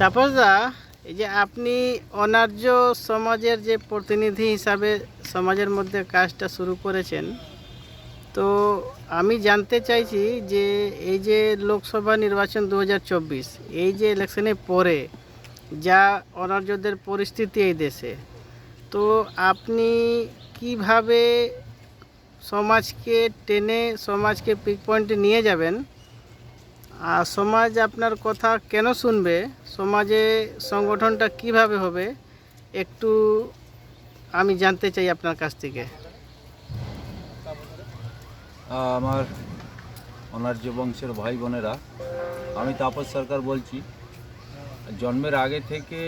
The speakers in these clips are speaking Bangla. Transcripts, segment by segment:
তাপসদা এই যে আপনি অনার্য সমাজের যে প্রতিনিধি হিসাবে সমাজের মধ্যে কাজটা শুরু করেছেন, তো আমি জানতে চাইছি যে এই যে লোকসভা নির্বাচন দু হাজার চব্বিশ, এই যে ইলেকশনের পরে যা অনার্যদের পরিস্থিতি এই দেশে, তো আপনি কীভাবে সমাজকে টেনে সমাজকে পিক পয়েন্টে নিয়ে যাবেন আর সমাজ আপনার কথা কেন শুনবে? সমাজে সংগঠনটা কীভাবে হবে? একটু আমি জানতে চাই আপনার কাছ থেকে। আমার অনার্য বংশের ভাই বোনেরা, আমি তাপস সরকার বলছি, জন্মের আগে থেকে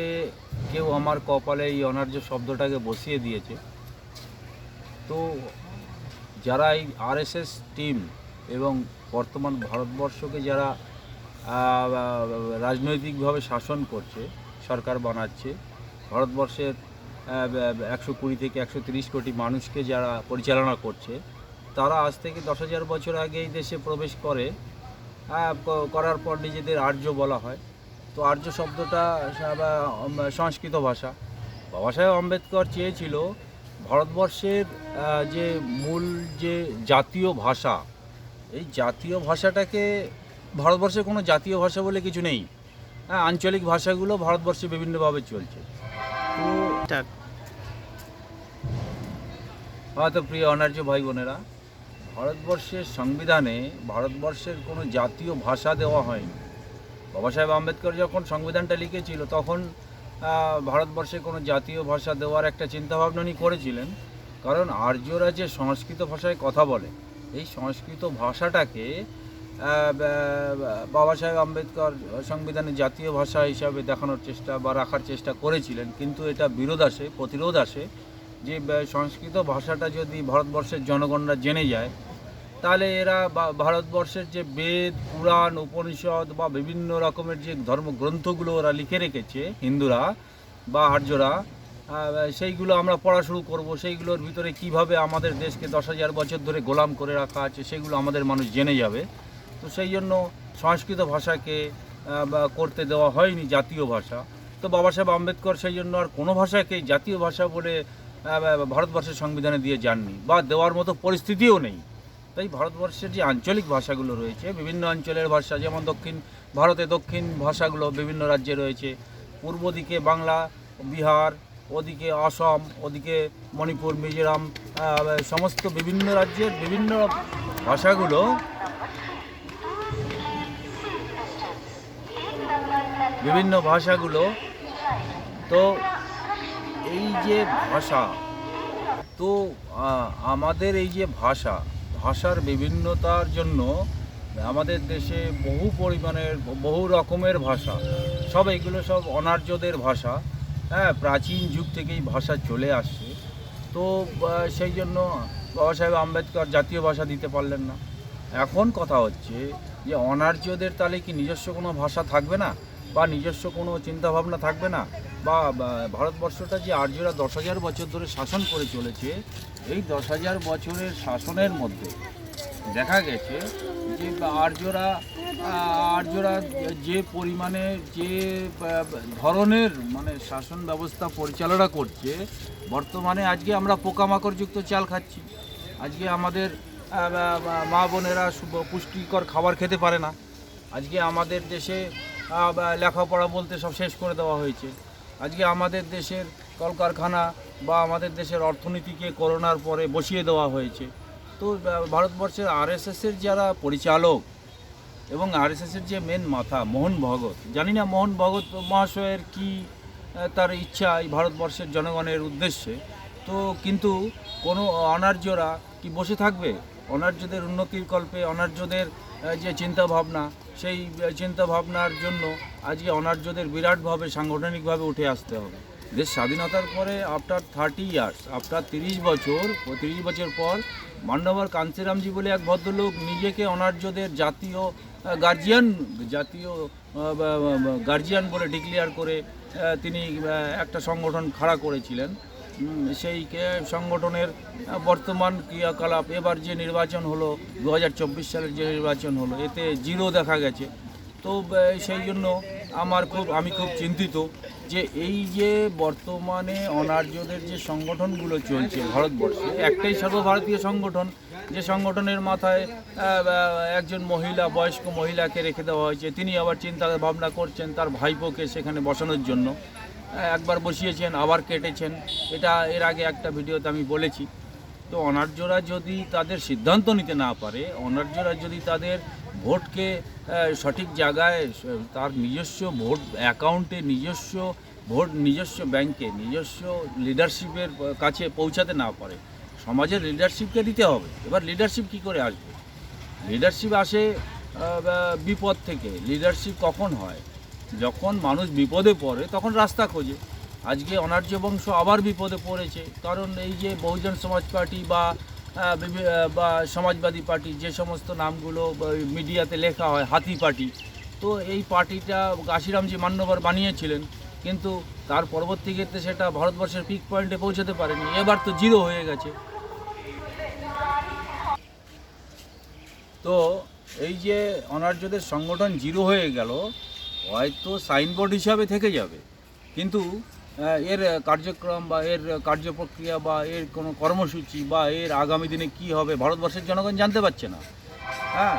কেউ আমার কপালে এই অনার্য শব্দটাকে বসিয়ে দিয়েছে। তো যারা এই আরএসএস টিম এবং বর্তমান ভারতবর্ষকে যারা রাজনৈতিকভাবে শাসন করছে, সরকার বানাচ্ছে, ভারতবর্ষের একশো কুড়ি থেকে একশো তিরিশ কোটি মানুষকে যারা পরিচালনা করছে, তারা আজ থেকে দশ হাজার বছর আগে এই দেশে প্রবেশ করে করার পর নিজেদের আর্য বলা হয়। তো আর্য শব্দটা সংস্কৃত ভাষা। বাবা সাহেব আম্বেদকর চেয়েছিল ভারতবর্ষের যে মূল যে জাতীয় ভাষা এই জাতীয় ভাষাটাকে ভারতবর্ষে কোনো জাতীয় ভাষা বলে কিছু নেই। হ্যাঁ আঞ্চলিক ভাষাগুলো ভারতবর্ষে বিভিন্নভাবে চলছে। তো হয়তো প্রিয় অনার্য ভাই বোনেরা ভারতবর্ষের সংবিধানে ভারতবর্ষের কোনো জাতীয় ভাষা দেওয়া হয়নি। বাবা সাহেব আম্বেদকর যখন সংবিধানটা লিখেছিল তখন ভারতবর্ষে কোনো জাতীয় ভাষা দেওয়ার একটা চিন্তাভাবনা উনি করেছিলেন। কারণ আর্যরা যে সংস্কৃত ভাষায় কথা বলে এই সংস্কৃত ভাষাটাকে বাবা সাহেব আম্বেদকর সংবিধানে জাতীয় ভাষা হিসাবে দেখানোর চেষ্টা বা রাখার চেষ্টা করেছিলেন, কিন্তু এটা বিরোধ আসে, প্রতিরোধ আসে। যে সংস্কৃত ভাষাটা যদি ভারতবর্ষের জনগণরা জেনে যায়, তাহলে এরা ভারতবর্ষের যে বেদ, পুরাণ, উপনিষদ বা বিভিন্ন রকমের যে ধর্মগ্রন্থগুলো ওরা লিখে রেখেছে, হিন্দুরা বা আর্যরা সেইগুলো আমরা পড়া শুরু করব। সেইগুলোর ভিতরে কীভাবে আমাদের দেশকে দশ হাজার বছর ধরে গোলাম করে রাখা আছে, সেগুলো আমাদের মানুষ জেনে যাবে। তো সেই জন্য সংস্কৃত ভাষাকে করতে দেওয়া হয়নি জাতীয় ভাষা। তো বাবা সাহেব আম্বেদকর সেই জন্য আর কোনো ভাষাকেই জাতীয় ভাষা বলে ভারতবর্ষের সংবিধানে দিয়ে যাননি, বা দেওয়ার মতো পরিস্থিতিও নেই। তাই ভারতবর্ষের যে আঞ্চলিক ভাষাগুলো রয়েছে, বিভিন্ন অঞ্চলের ভাষা, যেমন দক্ষিণ ভারতে দক্ষিণ ভাষাগুলো বিভিন্ন রাজ্যে রয়েছে। পূর্ব দিকে বাংলা, বিহার ওদিকে অসম ওদিকে মণিপুর, মিজোরাম সমস্ত বিভিন্ন রাজ্যের বিভিন্ন ভাষাগুলো বিভিন্ন ভাষাগুলো। তো এই যে ভাষা, তো আমাদের এই যে ভাষা, ভাষার বিভিন্নতার জন্য আমাদের দেশে বহু পরিমাণের, বহু রকমের ভাষা। সব এগুলো সব অনার্যদের ভাষা। হ্যাঁ প্রাচীন যুগ থেকেই ভাষা চলে আসছে। তো সেই জন্য বাবা সাহেব আম্বেদকর জাতীয় ভাষা দিতে পারলেন না। এখন কথা হচ্ছে যে, অনার্যদের তাহলে কি নিজস্ব কোনো ভাষা থাকবে না? বা নিজস্ব কোনো চিন্তাভাবনা থাকবে না? বা, ভারতবর্ষটা যে আর্যরা দশ হাজার বছর ধরে শাসন করে চলেছে, এই দশ হাজার বছরের শাসনের মধ্যে দেখা গেছে যে আর্যরা আর্যরা যে পরিমাণে যে ধরনের মানে শাসন ব্যবস্থা পরিচালনা করছে, বর্তমানে আজকে আমরা পোকামাকড়যুক্ত চাল খাচ্ছি। আজকে আমাদের মা বোনেরা পুষ্টিকর খাবার খেতে পারে না। আজকে আমাদের দেশে লেখাপড়া বলতে সব শেষ করে দেওয়া হয়েছে। আজকে আমাদের দেশের কলকারখানা বা আমাদের দেশের অর্থনীতিকে করোনার পরে বসিয়ে দেওয়া হয়েছে। তো ভারতবর্ষের আরএসএসের যারা পরিচালক এবং আর আরএসএসের যে মেন মাথা মোহন ভগত জানি না মোহন ভগত মহাশয়ের কি তার ইচ্ছা এই ভারতবর্ষের জনগণের উদ্দেশ্যে তো কিন্তু কোনো অনার্যরা কি বসে থাকবে? অনার্যদের উন্নতির কল্পে অনার্যদের যে চিন্তা ভাবনা সেই আহ, চিন্তা ভাবনার জন্য আজকে অনার্যদের বিরাটভাবে সাংগঠনিকভাবে উঠে আসতে হবে। দেশ স্বাধীনতার পরে আফটার থার্টি ইয়ার্স আফটার তিরিশ বছর তিরিশ বছর পর মান্ডবর কান্তিরামজি বলে এক ভদ্রলোক নিজেকে অনার্যদের জাতীয় গার্জিয়ান জাতীয় গার্জিয়ান বলে ডিক্লেয়ার করে তিনি একটা সংগঠন খাড়া করেছিলেন। সেই সংগঠনের বর্তমান ক্রিয়াকলাপ, এবার যে নির্বাচন হলো দু হাজার চব্বিশ সালের যে নির্বাচন হলো, এতে জিরো দেখা গেছে। তো সেই জন্য আমার খুব, আমি খুব চিন্তিত। যে এই যে বর্তমানে অনার্যদের যে সংগঠনগুলো চলছে ভারতবর্ষে, একটাই সর্বভারতীয় সংগঠন, যে সংগঠনের মাথায় একজন মহিলা, বয়স্ক মহিলাকে রেখে দেওয়া হয়েছে, তিনি আবার চিন্তা ভাবনা করছেন তার ভাইপোকে সেখানে বসানোর জন্য। একবার বসিয়েছেন, আবার কেটেছেন, এটা এর আগে একটা ভিডিওতে আমি বলেছি। তো অনার্যরা যদি তাদের সিদ্ধান্ত নিতে না পারে, অনার্যরা যদি তাদের ভোটকে সঠিক জায়গায় তার নিজস্ব ভোট অ্যাকাউন্টে, নিজস্ব ভোট, নিজস্ব ব্যাংকে, নিজস্ব লিডারশিপের কাছে পৌঁছাতে না পারে। সমাজের লিডারশিপকে দিতে হবে। এবার লিডারশিপ কি করে আসবে? লিডারশিপ আসে বিপদ থেকে। লিডারশিপ কখন হয়? যখন মানুষ বিপদে পড়ে, তখন রাস্তা খোঁজে। আজকে অনার্য বংশ আবার বিপদে পড়েছে। কারণ এই যে বহুজন সমাজ পার্টি বা বা সমাজবাদী পার্টি, যে সমস্ত নামগুলো মিডিয়াতে লেখা হয়, হাতি পার্টি। তো এই পার্টিটা কাশিরামজি মান্যবর বানিয়েছিলেন, কিন্তু তার পরবর্তী ক্ষেত্রে সেটা ভারতবর্ষের পিক পয়েন্টে পৌঁছাতে পারেনি। এবার তো জিরো হয়ে গেছে। তো এই যে অনার্যদের সংগঠন জিরো হয়ে গেল, হয়তো সাইনবোর্ড হিসাবে থেকে যাবে। কিন্তু এর কার্যক্রম বা এর কার্যপ্রক্রিয়া বা এর কোনো কর্মসূচি বা এর আগামী দিনে কি হবে ভারতবর্ষের জনগণ জানতে পারছে না। হ্যাঁ।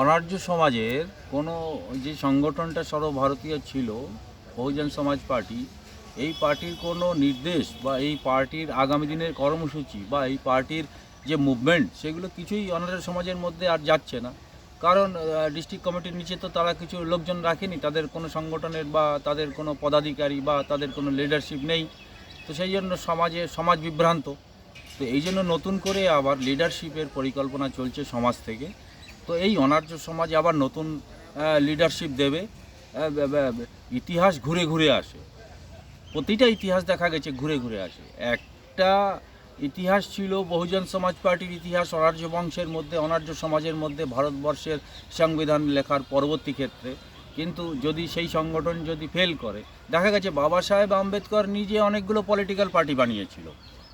অনার্য সমাজের কোনো যে সংগঠনটা সর্বভারতীয় ছিল বহুজন সমাজ পার্টি এই পার্টির কোনো নির্দেশ বা এই পার্টির আগামী দিনের কর্মসূচি বা এই পার্টির যে মুভমেন্ট সেগুলো কিছুই অনার্য সমাজের মধ্যে আর যাচ্ছে না। কারণ ডিস্ট্রিক্ট কমিটির নিচে তো তারা কিছু লোকজন রাখেনি, তাদের কোনো সংগঠনের বা তাদের কোনো পদাধিকারী বা তাদের কোনো লিডারশিপ নেই। তো সেই জন্য সমাজে, সমাজ বিভ্রান্ত। তো এই জন্য নতুন করে আবার লিডারশিপের পরিকল্পনা চলছে সমাজ থেকে। তো এই অনার্য সমাজ আবার নতুন লিডারশিপ দেবে। ইতিহাস ঘুরে ঘুরে আসে। প্রতিটা ইতিহাস দেখা গেছে ঘুরে ঘুরে আসে। একটা ইতিহাস ছিল বহুজন সমাজ পার্টির ইতিহাস, অনার্য বংশের মধ্যে, অনার্য সমাজের মধ্যে, ভারতবর্ষের সংবিধান লেখার পরবর্তী ক্ষেত্রে। কিন্তু যদি সেই সংগঠন যদি ফেল করে, দেখা গেছে বাবা সাহেব আম্বেদকর নিজে অনেকগুলো পলিটিক্যাল পার্টি বানিয়েছিল।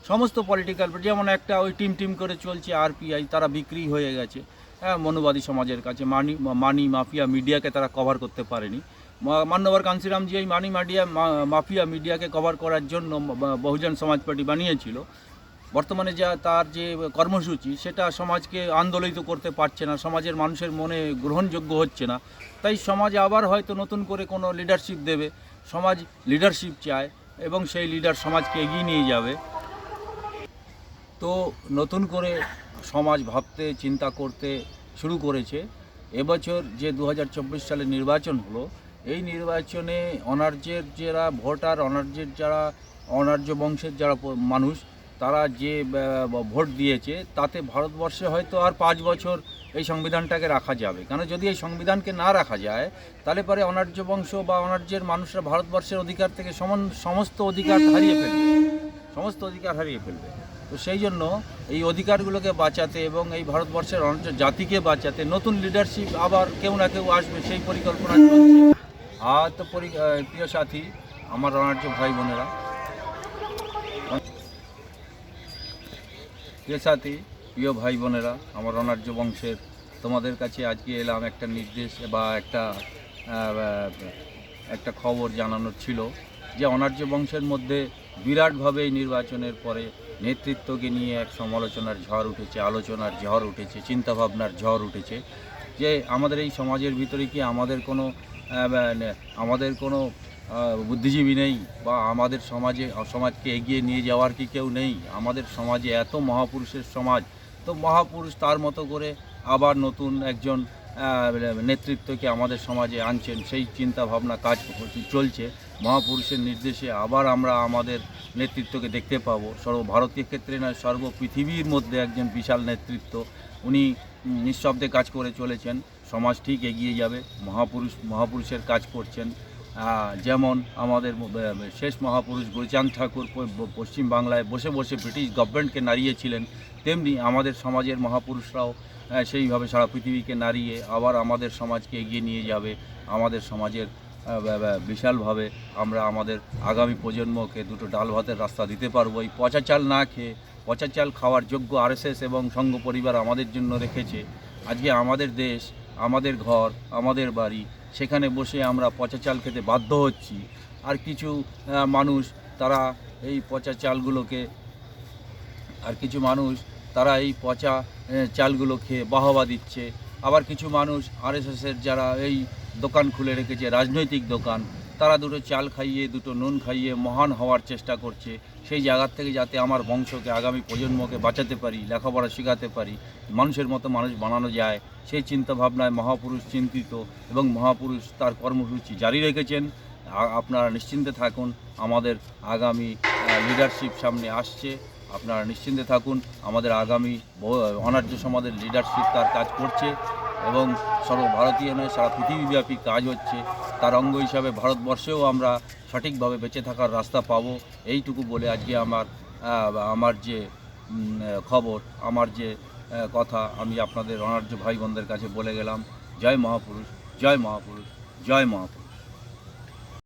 সমস্ত পলিটিক্যাল পার্টি যেমন একটা ওই টিম টিম করে চলছে আরপিআই তারা বিক্রি হয়ে গেছে। হ্যাঁ মনুবাদী সমাজের কাছে মানি মানি মাফিয়া মিডিয়াকে তারা কভার করতে পারেনি। মান্যবর কান্সিরামজি এই মানি মাডিয়া মাফিয়া মিডিয়াকে কভার করার জন্য বহুজন সমাজ পার্টি বানিয়েছিল। বর্তমানে যা তার যে কর্মসূচি, সেটা সমাজকে আন্দোলিত করতে পারছে না, সমাজের মানুষের মনে গ্রহণযোগ্য হচ্ছে না। তাই সমাজ আবার হয়তো নতুন করে কোনো লিডারশিপ দেবে, সমাজ লিডারশিপ চায় এবং সেই লিডার সমাজকে এগিয়ে নিয়ে যাবে। তো নতুন করে সমাজ ভাবতে, চিন্তা করতে শুরু করেছে। এবছর যে দু হাজার চব্বিশ সালে নির্বাচন হলো, এই নির্বাচনে অনার্যের যারা ভোটার, অনার্যের যারা, অনার্য বংশের যারা মানুষ তারা যে ভোট দিয়েছে, তাতে ভারতবর্ষে হয়তো আর পাঁচ বছর এই সংবিধানটাকে রাখা যাবে। কেন যদি এই সংবিধানকে না রাখা যায়, তাহলে পরে অনার্য বংশ বা অনার্যের মানুষরা ভারতবর্ষের অধিকার থেকে সমান, সমস্ত অধিকার হারিয়ে ফেলবে। সমস্ত অধিকার হারিয়ে ফেলবে। তো সেই জন্য এই অধিকারগুলোকে বাঁচাতে এবং এই ভারতবর্ষের অনার্য জাতিকে বাঁচাতে, নতুন লিডারশিপ আবার কেউ না কেউ আসবে, সেই পরিকল্পনা আর তো পরি প্রিয় সাথী, আমার অনার্য ভাই বোনেরা প্রিয় সাথী, প্রিয় ভাই বোনেরা আমার অনার্য বংশের, তোমাদের কাছে আজকে এলাম একটা নির্দেশ বা একটা একটা খবর জানানোর ছিল যে অনার্য বংশের মধ্যে বিরাটভাবে এই নির্বাচনের পরে নেতৃত্বকে নিয়ে এক সমালোচনার ঝড় উঠেছে, আলোচনার ঝড় উঠেছে, চিন্তাভাবনার ঝড় উঠেছে যে আমাদের এই সমাজের ভিতরে কি আমাদের কোনো আমাদের কোনো বুদ্ধিজীবী নেই বা আমাদের সমাজে সমাজকে এগিয়ে নিয়ে যাওয়ার কি কেউ নেই। আমাদের সমাজে এত মহাপুরুষের সমাজ, তো মহাপুরুষ তার মতো করে আবার নতুন একজন নেতৃত্বকে আমাদের সমাজে আনছেন, সেই চিন্তা ভাবনা কাজ চলছে। মহাপুরুষের নির্দেশে আবার আমরা আমাদের নেতৃত্বকে দেখতে পাবো। সর্বভারতীয় ক্ষেত্রে নয় সর্ব পৃথিবীর মধ্যে একজন বিশাল নেতৃত্ব। উনি নিঃশব্দে কাজ করে চলেছেন, সমাজ ঠিক এগিয়ে যাবে, মহাপুরুষ, মহাপুরুষের কাজ করছেন। যেমন আমাদের শেষ মহাপুরুষ গুরুচাঁদ ঠাকুর পশ্চিম বাংলায় বসে বসে ব্রিটিশ গভর্নমেন্টকে নাড়িয়েছিলেন, তেমনি আমাদের সমাজের মহাপুরুষরাও সেইভাবে সারা পৃথিবীকে নাড়িয়ে আবার আমাদের সমাজকে এগিয়ে নিয়ে যাবে। আমাদের সমাজের বিশালভাবে আমরা আমাদের আগামী প্রজন্মকে দুটো ডাল ভাতের রাস্তা দিতে পারব। এই পচা চাল না খেয়ে, পচা চাল খাওয়ার যোগ্য আরএসএস এবং সংঘ পরিবার আমাদের জন্য রেখেছে। আজকে আমাদের দেশ, আমাদের ঘর, আমাদের বাড়ি সেখানে বসে আমরা পচা চাল খেতে বাধ্য হচ্ছি। আর কিছু মানুষ তারা এই পচা চালগুলোকে, আর কিছু মানুষ তারা এই পচা চালগুলো খেয়ে বাহবা দিচ্ছে। আবার কিছু মানুষ আরএসএসের যারা এই দোকান খুলে রেখেছে, রাজনৈতিক দোকান, তারা দুটো চাল খাইয়ে, দুটো নুন খাইয়ে মহান হওয়ার চেষ্টা করছে। সেই জায়গার থেকে যাতে আমার বংশকে, আগামী প্রজন্মকে বাঁচাতে পারি, লেখাপড়া শেখাতে পারি, মানুষের মতো মানুষ বানানো যায়, সেই চিন্তাভাবনায় মহাপুরুষ চিন্তিত এবং মহাপুরুষ তার কর্মসূচি জারি রেখেছেন। আপনারা নিশ্চিন্তে থাকুন, আমাদের আগামী লিডারশিপ সামনে আসছে। আপনারা নিশ্চিন্তে থাকুন, আমাদের আগামী অনার্য সমাজের লিডারশিপ তার কাজ করছে এবং সর্বভারতীয় নয়, সারা পৃথিবীব্যাপী কাজ হচ্ছে। তার অঙ্গ হিসাবে ভারতবর্ষেও আমরা সঠিকভাবে বেঁচে থাকার রাস্তা পাবো। এইটুকু বলে আজকে আমার আমার যে খবর, আমার যে কথা আমি আপনাদের অনার্য ভাই বোনদের কাছে বলে গেলাম। জয় মহাপুরুষ জয় মহাপুরুষ জয় মহাপুরুষ।